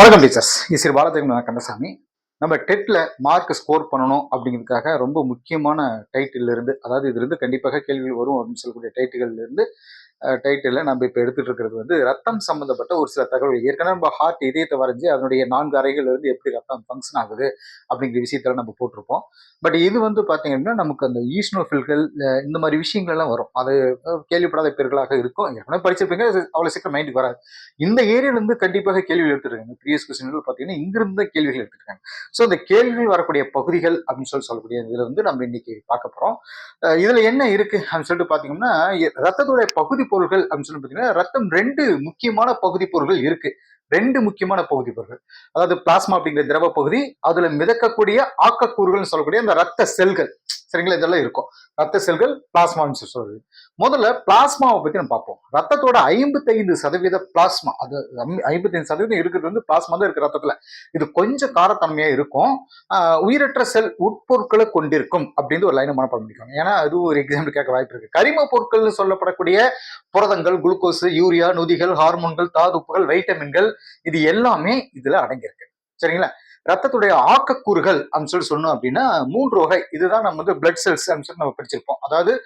வணக்கம் டீச்சர்ஸ். இசிறு பாலதேவன் கந்தசாமி. நம்ம டெட்ல mark score பண்ணணும் அப்படிங்கிறதுக்காக ரொம்ப முக்கியமான டைட்டில் இருந்து அதாவது இதுல இருந்து கண்டிப்பாக கேள்விகள் வரும் அப்படின்னு சொல்லக்கூடிய டைட்டில்கள்ல இருந்து டைட்டிலில் நம்ம இப்போ எடுத்துட்டு இருக்கிறது வந்து ரத்தம் சம்பந்தப்பட்ட ஒரு சில தகவல்கள். ஏற்கனவே நம்ம ஹார்ட் இதயத்தை வரைஞ்சி அதனுடைய நான்கு அறைகள் இருந்து எப்படி ரத்தம் ஃபங்க்ஷன் ஆகுது அப்படிங்கிற விஷயத்துல நம்ம போட்டிருப்போம். பட் இது வந்து பார்த்தீங்கன்னா நமக்கு அந்த ஈஸ்னோஃபில்கள் இந்த மாதிரி விஷயங்கள் எல்லாம் வரும். அது கேள்விப்படாத பேர்களாக இருக்கும். ஏற்கனவே படிச்சிருப்பீங்க அவ்வளோ சீக்கிரம் மைண்டுக்கு வராது. இந்த ஏரியால இருந்து கண்டிப்பாக கேள்விகள் எடுத்துருக்காங்க. ப்ரீவியஸ் கொஸ்டின்கள் பார்த்தீங்கன்னா இங்கிருந்து கேள்விகள் எடுத்துருக்காங்க. ஸோ இந்த கேள்விகள் வரக்கூடிய பகுதிகள் அப்படின்னு சொல்லி சொல்லக்கூடிய இதுல வந்து நம்ம இன்னைக்கு பார்க்க போறோம். இதில் இதுல என்ன இருக்கு அப்படின்னு சொல்லிட்டு பாத்தீங்கன்னா ரத்தத்துடைய பகுதி பொருள்கள் அப்படின்னு சொல்லி பாத்தீங்கன்னா ரத்தம் ரெண்டு முக்கியமான பகுதி பொருள்கள் இருக்கு. ரெண்டு முக்கியமான பகுதி பொருள்கள் அதாவது பிளாஸ்மா அப்படிங்கிற திரவ பகுதி அதுல மிதக்கக்கூடிய ஆக்கக்கூறுகள்னு சொல்லக்கூடிய அந்த ரத்த செல்கள். சரிங்களா இதெல்லாம் இருக்கும். ரத்த செல்கள் பிளாஸ்மான்னு சொல்றது. முதல்ல பிளாஸ்மாவை பத்தி நம்ம பார்ப்போம். ரத்தத்தோட ஐம்பத்தைந்து சதவீத பிளாஸ்மா அது ஐம்பத்தைந்து சதவீதம் இருக்கிறது வந்து பிளாஸ்மா தான் இருக்கு ரத்தத்துல இது கொஞ்சம் காரத்தன்மையா இருக்கும். உயிரற்ற செல் உட்பொருட்களை கொண்டிருக்கும் அப்படின்னு ஒரு லைனை மனப்பாடம் பண்ணிக்கோங்க. ஏன்னா அது ஒரு எக்ஸாம்பிள் கேட்க வாய்ப்பு இருக்கு. கரிம பொருட்கள்னு சொல்லப்படக்கூடிய புரதங்கள் குளுக்கோஸ் யூரியா நொதிகள் ஹார்மோன்கள் தாதுப்புகள் வைட்டமின்கள் இது எல்லாமே இதுல அடங்கியிருக்கு. சரிங்களா? ரத்தத்துடைய ஆக்கக்கூறுகள் அப்படின்னு சொல்லி சொன்னோம் அப்படின்னா மூன்று வகை. இதுதான் நம்ம வந்து பிளட் செல்ஸ் அப்படின்னு சொல்லி நம்ம படிச்சிருப்போம். அதாவது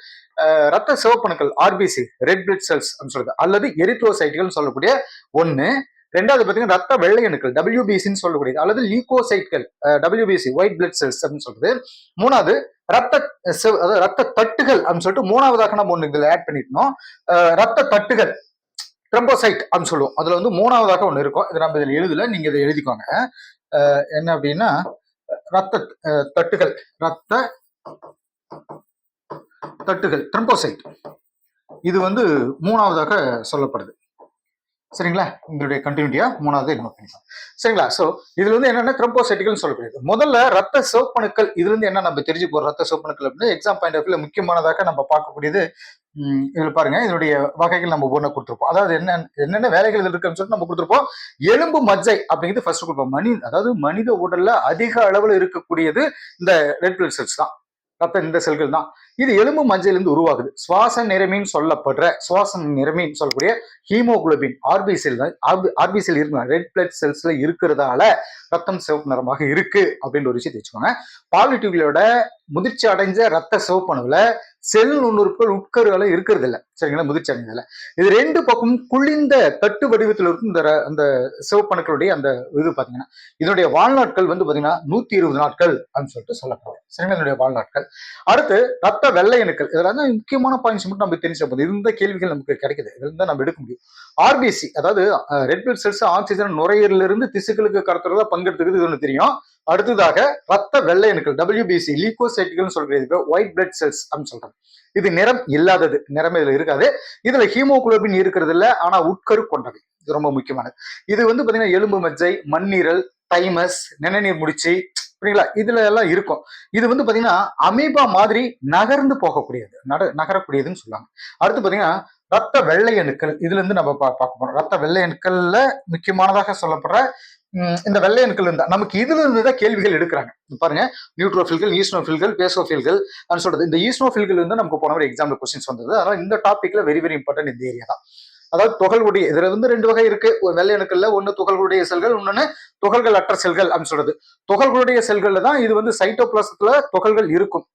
ரத்த சிவப்பணுக்கள் ஆர்பிசி ரெட் பிளட் செல்ஸ் அப்படின்னு சொல்றது. அல்லது எரித்ரோசைட்டுகள் சொல்லக்கூடிய ஒன்று ரெண்டாவது பார்த்தீங்கன்னா ரத்த வெள்ளையணுக்கள் டபிள்யூபிசின்னு சொல்லக்கூடியது. அல்லது லீகோசைட்கள் டபிள்யூபிசி ஒயிட் பிளட் செல்ஸ் அப்படின்னு சொல்றது. மூணாவது ரத்த செவ்- அதாவது ரத்த தட்டுகள் அப்படின்னு சொல்லிட்டு மூணாவதாக நம்ம ஒன்று இதில் ஆட் பண்ணிருந்தோம் ரத்த தட்டுகள் ட்ரம்போசைட் அப்படின்னு சொல்லுவோம். அதுல வந்து மூணாவதாக ஒன்று இருக்கும். இது நம்ம இதில் எழுதல. நீங்க இதை எழுதிக்கோங்க. என்ன அப்படின்னா ரத்த தட்டுகள். ரத்த தட்டுகள். ட்ரம்போசைட் இது வந்து மூணாவதாக சொல்லப்படுது. சரிங்களா? உங்களுடைய கண்டினியூட்டியா மூணாவது நம்ம பண்ணிக்கலாம். சரிங்களா? சோ இதுல வந்து என்னன்னா த்ரம்போசைட்டுகள் சொல்லப்படுது? முதல்ல ரத்த சிவப்பணுக்கள் இதுல இருந்து என்ன நம்ம தெரிஞ்சு போறோம்? ரத்த சிவப்பணுக்கள் அப்படின்னு எக்ஸாம் பாயிண்ட் ஆஃப் முக்கியமானதாக நம்ம பார்க்கக்கூடியது இதில் பாருங்க இதனுடைய வகைகள் நம்ம ஒண்ணு கொடுத்துருப்போம். அதாவது என்ன என்னென்ன வேலைகள் இதுல இருக்குன்னு சொல்லிட்டு நம்ம கொடுத்துருப்போம். எலும்பு மஜ்ஜை அப்படிங்கிறது ஃபர்ஸ்ட் கொடுப்போம். மனி அதாவது மனித உடல்ல அதிக அளவில் இருக்கக்கூடியது இந்த ரெட் பிளட் செல்ஸ் தான். ரத்த இந்த செல்கள் தான். இது எலும்பு மஞ்சளிலிருந்து உருவாகுது. சுவாச நிறமின்னு சொல்லப்படுற சுவாச நிறமின்னு சொல்லக்கூடிய ஹீமோகுளோபின் ஆர்பிசில் ஆர்பிசில் இருக்கு. ரெட் பிளட் செல்ஸ்ல இருக்கிறதால ரத்தம் சிவப்பு நிறமாக இருக்கு அப்படின்ற ஒரு விஷயத்தை வச்சுக்கோங்க. பாலிட்டிவ்களோட முதிர்ச்சி அடைஞ்ச ரத்த சிவப்பணுவில் செல் நுண்ணுறுப்புகள் உட்கருகளை இருக்கிறது இல்லை சரிங்களா? முதிர்ச்சி அடைஞ்சதுல. இது ரெண்டு பக்கமும் குளிர்ந்த தட்டு வடிவத்தில் இருக்கும் இந்த அந்த சிவப்பணுக்களுடைய அந்த இது பாத்தீங்கன்னா. இதனுடைய வாழ்நாட்கள் வந்து பாத்தீங்கன்னா நூத்தி இருபது நாட்கள் அப்படின்னு சொல்லிட்டு சொல்லப்படுறோம் சரிங்களா? இதனுடைய வாழ்நாட்கள். அடுத்து ரத்த வெள்ளை அணுக்கள் இதெல்லாம் தான் முக்கியமான பாயிண்ட்ஸ் மட்டும் நம்ம தெரிஞ்ச போது இருந்த கேள்விகள் நமக்கு கிடைக்குது. இதுல தான் நம்ம எடுக்க முடியும். ஆர்பிசி அதாவது ரெட் பிளட் செல்ஸ் ஆக்சிஜன் நுரையீரல இருந்து திசுக்களுக்கு கடத்துறதா பங்கெடுத்துக்கிறது இது ஒன்று தெரியும். அடுத்ததாக ரத்த வெள்ளை அணுக்கள் டபிள்யூபிசி லீகோசைட்டுகள் சொல்றது ஒயிட் பிளட் செல்ஸ் அப்படின்னு சொல்றாங்க. இது நிறம் இல்லாதது. நிறம் இதுல இருக்காது. இதுல ஹீமோகுளோபின் இருக்கிறது இல்ல ஆனா உட்கரு கொண்டவை. இது ரொம்ப முக்கியமானது. இது வந்து பாத்தீங்கன்னா எலும்பு மஜ்ஜை மண்ணீரல் தைமஸ் நிணநீர் முடிச்சு சரிங்களா இதுல எல்லாம் இருக்கும். இது வந்து பாத்தீங்கன்னா அமீபா மாதிரி நகர்ந்து போகக்கூடியது. நட நகரக்கூடியதுன்னு சொல்லுவாங்க அடுத்து பாத்தீங்கன்னா ரத்த வெள்ளை அணுக்கள் இதுல இருந்து நம்ம பா- பார்க்க போறோம். ரத்த வெள்ளை அணுக்கள்ல முக்கியமானதாக சொல்லப்படுற இந்த வெள்ளை அணுக்கள் இருந்தா நமக்கு இதுல இருந்து தான் கேள்விகள் எடுக்கிறாங்க. பாருங்க நியூட்ரோஃபில்கள் ஈஸ்னோஃபில்கள் பேசோஃபில்கள் அப்படின்னு சொல்றது இந்த ஈஸ்னோஃபில்கள் வந்து நமக்கு போன ஒரு எக்ஸாம்பிள் கொஸ்டின்ஸ் வந்தது. அதனால இந்த டாபிக்ல வெரி வெரி இம்பார்ட்டன்ட் இந்த ஏரியா தான். அதாவது துகள்களுடைய இதுல வந்து ரெண்டு வகை இருக்கு. ஒரு வெள்ளை அணுக்கள்ல ஒண்ணு துகள்களுடைய செல்கள் இன்னொன்னு துகள்கள் அற்ற செல்கள் அப்படின்னு சொல்றது. துகள்களுடைய செல்கள்ல தான் இது வந்து சைட்டோபிளாசத்துல துகள்கள் இருக்கும்.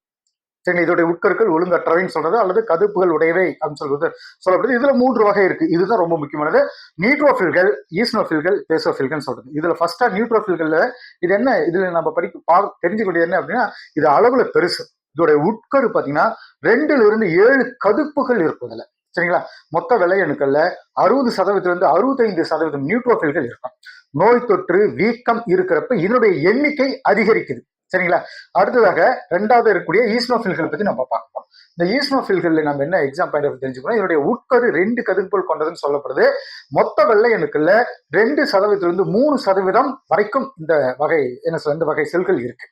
சரிங்க இதோடைய உட்கருக்கள் ஒழுங்கற்றவைன்னு சொல்றது அல்லது கதுப்புகள் உடையவை அப்படின்னு சொல்றது சொல்லப்படுது. இதுல மூன்று வகை இருக்கு. இதுதான் ரொம்ப முக்கியமானது. நியூட்ரோஃபில்கள் ஈஸ்னோஃபில்கள் பேசோஃபில்கள் சொல்றது. இதுல ஃபர்ஸ்டா நியூட்ரோஃபில்கள்ல இது என்ன? இதுல நம்ம படிக்க பா தெரிஞ்சுக்கூடிய என்ன அப்படின்னா இது அளவுல பெருசு. இதோட உட்கரு பாத்தீங்கன்னா ரெண்டுல இருந்து ஏழு கதுப்புகள் இருக்கும் இதுல. சரிங்களா? மொத்த விளையணுக்கள்ல அறுபது சதவீதத்துல இருந்து அறுபத்தைந்து சதவீதம் நியூட்ரோஃபில்கள் இருக்கும். நோய் தொற்று வீக்கம் இருக்கிறப்ப இதனுடைய எண்ணிக்கை அதிகரிக்குது. சரிங்களா? அடுத்ததாக ரெண்டாவது இருக்கக்கூடிய ஈஸ்னோஃபில்கள் பத்தி நம்ம பார்ப்போம் இந்த ஈஸ்னோஃபில்கள் நம்ம என்ன எக்ஸாம் பாயிண்ட் தெரிஞ்சுக்கணும்? இதனுடைய உட்கரு ரெண்டு கதிர்போல் கொண்டதுன்னு சொல்லப்படுது. மொத்த வெள்ளை அணுக்கள்ல ரெண்டு சதவீதத்திலிருந்து மூணு சதவீதம் வரைக்கும் இந்த வகை என்ன சொல்ல இந்த வகை செல்கள் இருக்கு.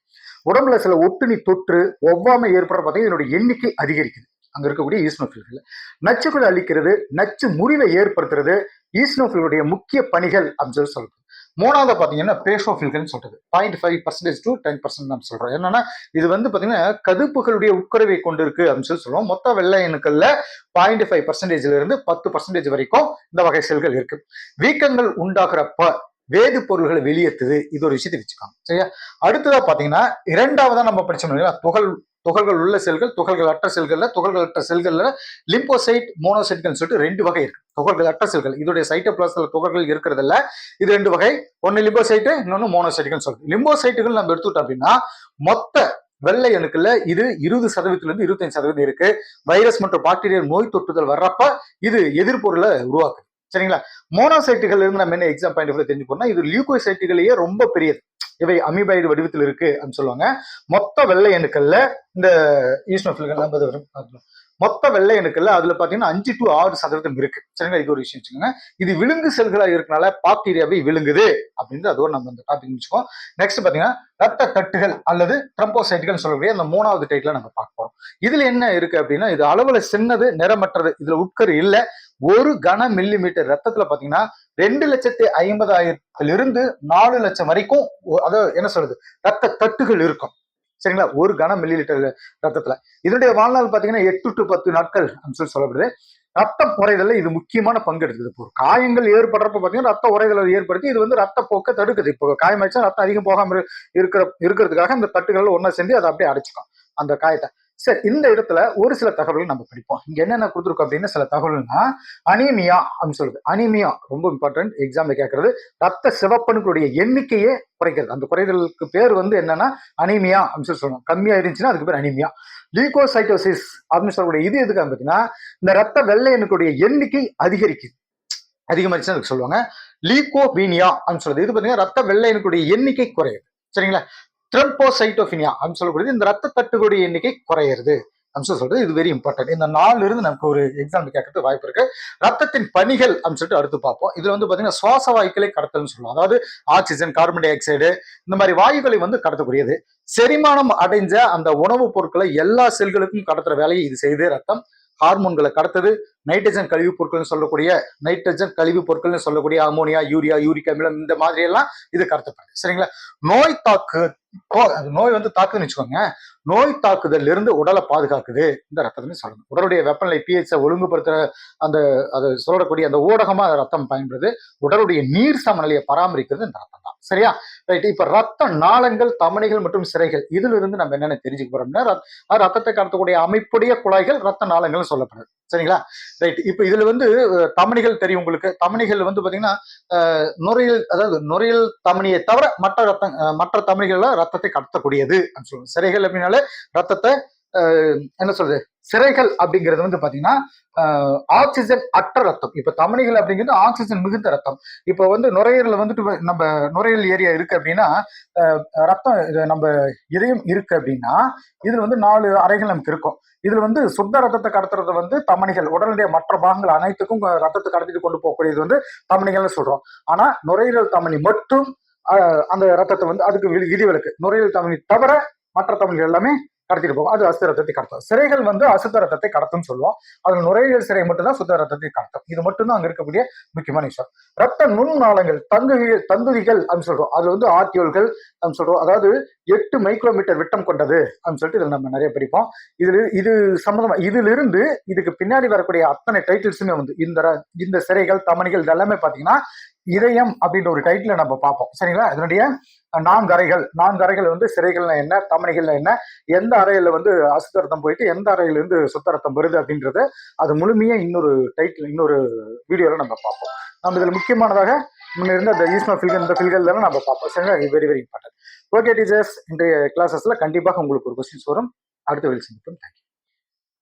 உடம்புல சில ஒட்டுணி தொற்று ஒவ்வாமை ஏற்பட பார்த்தீங்கன்னா இதனுடைய எண்ணிக்கை அதிகரிக்குது. அங்க இருக்கக்கூடிய ஈஸ்னோஃபில்கள். நச்சுக்களை அழிக்கிறது நச்சு முறிவை ஏற்படுத்துறது ஈஸ்னோஃபில்களுடைய முக்கிய பணிகள் அப்படின்னு சொல்லி சொல்றது. மூணாவது பாத்தீங்கன்னா பேஷோஃபில்கள்னு சொல்றது. Point five percentage to ten percent நம்ம சொல்றோம். என்னன்னா இது வந்து பாத்தீங்கன்னா கதுப்புகளுடைய உட்கருவை கொண்டு இருக்கு அப்படின்னு சொல்லி சொல்லுவோம் மொத்த வெள்ளை அணுக்கள்ல பாயிண்ட் ஃபைவ் பர்சன்டேஜ்ல இருந்து பத்து பர்சன்டேஜ் வரைக்கும் இந்த வகை செல்கள் இருக்கு. வீக்கங்கள் உண்டாகிறப்ப வேது பொருள்களை வெளியேற்றுது. இது ஒரு விஷயத்தை வச்சுக்கலாம் சரியா? அடுத்ததா பாத்தீங்கன்னா இரண்டாவதா நம்ம படிச்சோம் இல்லைங்களா? துகள் துகள்கள் உள்ள செல்கள் துகள்கள் அற்ற செல்கள்ல துகள்கள் அற்ற செல்கள்ல லிம்போசைட் மோனோசைட்கள் சொல்லிட்டு ரெண்டு வகை இருக்கு. துகள்கள் அற்ற செல்கள். இதோடைய சைட்டோபிளாஸ்ல துகள்கள் இருக்கிறதுல இது ரெண்டு வகை. ஒன்னு லிம்போசைட்டு இன்னொன்னு மோனோசைட்டுகள் சொல்றது லிம்போசைட்டுகள் நம்ம எடுத்துட்டோம் அப்படின்னா மொத்த வெள்ளை அணுக்கள்ல இது இருபது சதவீதத்துல இருந்து இருபத்தஞ்சு சதவீதம் இருக்கு. வைரஸ் மற்றும் பாக்டீரியா நோய் தொற்றுதல் வர்றப்ப இது எதிர்பொருளை உருவாக்குது. சரிங்களா? மோனோசைட்டுகள் இருந்து நம்ம என்ன எக்ஸாம் பாயிண்ட் தெரிஞ்சுக்கணும்னா இது லியூகோசைட்டுகளையே ரொம்ப பெரியது. இவை அமீபாய்டு வடிவத்தில் இருக்கு அப்படின்னு சொல்லுவாங்க. மொத்த வெள்ளை அணுக்கள்ல இந்த ஈஸ்னோஃபில்கள் ஐம்பது வரும். மொத்த வெள்ளை அணுக்கள்ல அதுல பாத்தீங்கன்னா அஞ்சு டு ஆறு சதவீதம் இருக்கு. சரிங்களா? இது ஒரு விஷயம் வச்சுக்கோங்க. இது விழுங்கு செல்களா இருக்கனால பாக்டீரியாவை விழுங்குது அப்படின்னு அதோட நம்ம இந்த டாபிக் முடிச்சுக்கோம் நெக்ஸ்ட் பாத்தீங்கன்னா ரத்த தட்டுகள் அல்லது ட்ரம்போசைட்டுகள் சொல்லக்கூடிய அந்த மூணாவது டைட்ல நம்ம பார்க்க போறோம். இதுல என்ன இருக்கு அப்படின்னா இது அளவுல சின்னது நிறமற்றது. இதுல உட்கரு இல்லை. ஒரு கன மில்லி மீட்டர் ரத்தத்துல பாத்தீங்கன்னா ரெண்டு லட்சத்தி ஐம்பதாயிரத்துல இருந்து நாலு லட்சம் வரைக்கும் அதாவது என்ன சொல்றது? ரத்த தட்டுகள் இருக்கும். சரிங்களா? ஒரு கன மில்லி லிட்டர் ரத்தத்துல இதனுடைய வாழ்நாள் பாத்தீங்கன்னா எட்டு டு பத்து நாட்கள் அப்படின்னு சொல்லி சொல்லப்படுது. ரத்தம் உறைதல்ல இது முக்கியமான பங்கு எடுக்குது. இப்போ ஒரு காயங்கள் ஏற்படுறப்ப பாத்தீங்கன்னா ரத்த உறைதலை ஏற்படுத்தி இது வந்து ரத்த போக்க தடுக்குது. இப்போ காயமாயிடுச்சா ரத்தம் அதிகம் போகாம இருக்கிற இருக்கிறதுக்காக இந்த தட்டுகள் ஒன்னா சேர்ந்து அதை அப்படியே அடைச்சிக்கும். அந்த காயத்தை. சரி இந்த இடத்துல ஒரு சில தகவல்கள் நம்ம படிப்போம். இங்க என்னென்ன கொடுத்துருக்கோம் அப்படின்னு சில தகவல்னா அனீமியா அப்படின்னு சொல்லுது. அனீமியா ரொம்ப இம்பார்ட்டன்ட் எக்ஸாம்ல கேட்கறது. ரத்த சிவப்பணுக்களுடைய எண்ணிக்கையே குறைக்கிறது. அந்த குறைதலுக்கு பேர் வந்து என்னன்னா அனீமியா அப்படின்னு சொல்லி சொல்லணும் கம்மியா இருந்துச்சுன்னா அதுக்கு பேர் அனீமியா. லீகோசைட்டோசிஸ் அப்படின்னு சொல்லக்கூடிய இது எதுக்காக பார்த்தீங்கன்னா இந்த ரத்த வெள்ளை அணுக்களுடைய எண்ணிக்கை அதிகரிக்குது. அதிகமாச்சுன்னா அதுக்கு சொல்லுவாங்க. லீகோபீனியா அப்படின்னு சொல்றது இது பார்த்தீங்கன்னா ரத்த வெள்ளை அணுக்களுடைய எண்ணிக்கை குறையுது. சரிங்களா? த்ரம்போசைட்டோபினியா அப்படின்னு சொல்லக்கூடியது இந்த ரத்த தட்டுகளுடைய எண்ணிக்கை குறையிறது அப்படின்னு சொல்றது இது வெரி இம்பார்ட்டன்ட் இந்த நாலுல இருந்து நமக்கு ஒரு எக்ஸாம் கேட்கறதுக்கு வாய்ப்பு இருக்கு. ரத்தத்தின் பணிகள் அப்படின்னு சொல்லிட்டு அடுத்து பார்ப்போம். இதுல வந்து பாத்தீங்கன்னா சுவாச வாயுக்களை கடத்தல்னு சொல்லுவோம் அதாவது ஆக்சிஜன் கார்பன் டை ஆக்சைடு இந்த மாதிரி வாயுக்களை வந்து கடத்தக்கூடியது. செரிமானம் அடைஞ்ச அந்த உணவுப் பொருட்களை எல்லா செல்களுக்கும் கடத்துற வேலையை இது செய்து ரத்தம் ஹார்மோன்களை கடத்துது. நைட்ரஜன் கழிவுப் பொருட்கள்னு சொல்லக்கூடிய நைட்ரஜன் கழிவுப் பொருட்கள்னு சொல்லக்கூடிய அமோனியா யூரியா யூரிக் அமிலம் இந்த மாதிரி எல்லாம் இது கடத்தப்படுது. சரிங்களா? நோய் தாக்கு நோய் வந்து தாக்குதுன்னு வச்சுக்கோங்க நோய் தாக்குதல் இருந்து உடலை பாதுகாக்குது. இந்த ரத்தம்னு சொல்லணும் உடலுடைய வெப்பநிலை பிஹெச்சை ஒழுங்குபடுத்துற அந்த அதை சொல்லக்கூடிய அந்த ஊடகமா ரத்தம் பயன்படுது. உடலுடைய நீர் சமநிலையை பராமரிக்கிறது இந்த ரத்தம் தான். சரியா? ரைட் இப்ப ரத்த நாளங்கள் தமனிகள் மற்றும் சிறைகள் இதுல இருந்து நம்ம என்னென்ன தெரிஞ்சுக்க போறோம்னா ரத்தத்தை கடத்தக்கூடிய அமைப்புடைய குழாய்கள் ரத்த நாளங்கள்னு சொல்லப்படுது. சரிங்களா? ரைட் இப்ப இதுல வந்து தமனிகள் தெரியும் உங்களுக்கு. தமனிகள் வந்து பாத்தீங்கன்னா அஹ், அதாவது நுரையீரல் தமனியை தவிர மற்ற ரத்த மற்ற தமனிகள்ல ரத்தத்தை கடத்தக்கூடியது அப்படின்னு சொல்லுவோம் சிறைகள் அப்படின்னால ரத்தத்தை என்ன சொல்றது சிறைகள் அப்படிங்கிறது வந்து பாத்தீங்கன்னா ஆக்சிஜன் அற்ற ரத்தம். இப்ப தமனிகள் அப்படிங்கிறது ஆக்சிஜன் மிகுந்த ரத்தம். இப்போ வந்து நுரையீரல் வந்துட்டு நம்ம நுரையீரல் ஏரியா இருக்கு அப்படின்னா ரத்தம் நம்ம இதயம் இருக்கு அப்படின்னா இதுல வந்து நாலு அறைகள் நமக்கு இருக்கும். இதுல வந்து சுத்த ரத்தத்தை கடத்துறது வந்து தமனிகள். உடனடியாக மற்ற பாகங்கள் அனைத்துக்கும் ரத்தத்தை கடத்திட்டு கொண்டு போகக்கூடியது வந்து தமனிகள்னு சொல்றோம். ஆனா நுரையீரல் தமனி மட்டும் அந்த ரத்தத்தை வந்து அதுக்கு விதி விலக்கு நுரையீரல் தமணி தவிர மற்ற தமிழ்கள் எல்லாமே கடத்திட்டு போகும். அது அசுத்த ரத்தத்தை கடத்தும். சிறைகள் வந்து அசுத்த ரத்தத்தை கடத்தும் சொல்லுவோம். அதில் நுரையீரல் சிறை மட்டும்தான் சுத்த ரத்தத்தை கடத்தும். இது மட்டும்தான் அங்க இருக்கக்கூடிய முக்கியமான விஷயம். ரத்த நுண்நாளங்கள் தங்குகள் தந்துதிகள் அப்படின்னு சொல்றோம். அது வந்து ஆர்டியோல்கள் அப்படின்னு சொல்றோம். அதாவது எட்டு மைக்ரோமீட்டர் விட்டம் கொண்டது அப்படின்னு சொல்லிட்டு இதில் நம்ம நிறைய படிப்போம். இதுல இது சம்பந்தமா இதிலிருந்து இதுக்கு பின்னாடி வரக்கூடிய அத்தனை டைட்டில்ஸுமே வந்து இந்த ர- இந்த சிறைகள் தமணிகள் இதெல்லாமே பாத்தீங்கன்னா இதயம் அப்படின்ற ஒரு டைட்டில நம்ம பார்ப்போம். சரிங்களா? இதனுடைய நான்கு அறைகள் நான்கு அறைகள் வந்து சிறைகள்னா என்ன தமணிகள்னா என்ன எந்த அறையில வந்து அசுத்தரத்தம் போயிட்டு எந்த அறையில இருந்து சுத்தரத்தம் வருது அப்படின்றது அது முழுமையா இன்னொரு டைட்டில் இன்னொரு வீடியோல நம்ம பார்ப்போம். நம்ம இதுல முக்கியமானதாக முன்ன இருந்த இந்த ஈஸ்மா ஃபில்கள் இந்த ஃபில்கள் நம்ம பார்ப்போம். சரிங்களா? இது very very important okay teachers இன்றைய கிளாஸஸ்ல கண்டிப்பாக உங்களுக்கு ஒரு கொஸ்டின்ஸ் வரும். அடுத்த வெளி சந்திப்போம். தேங்க்யூ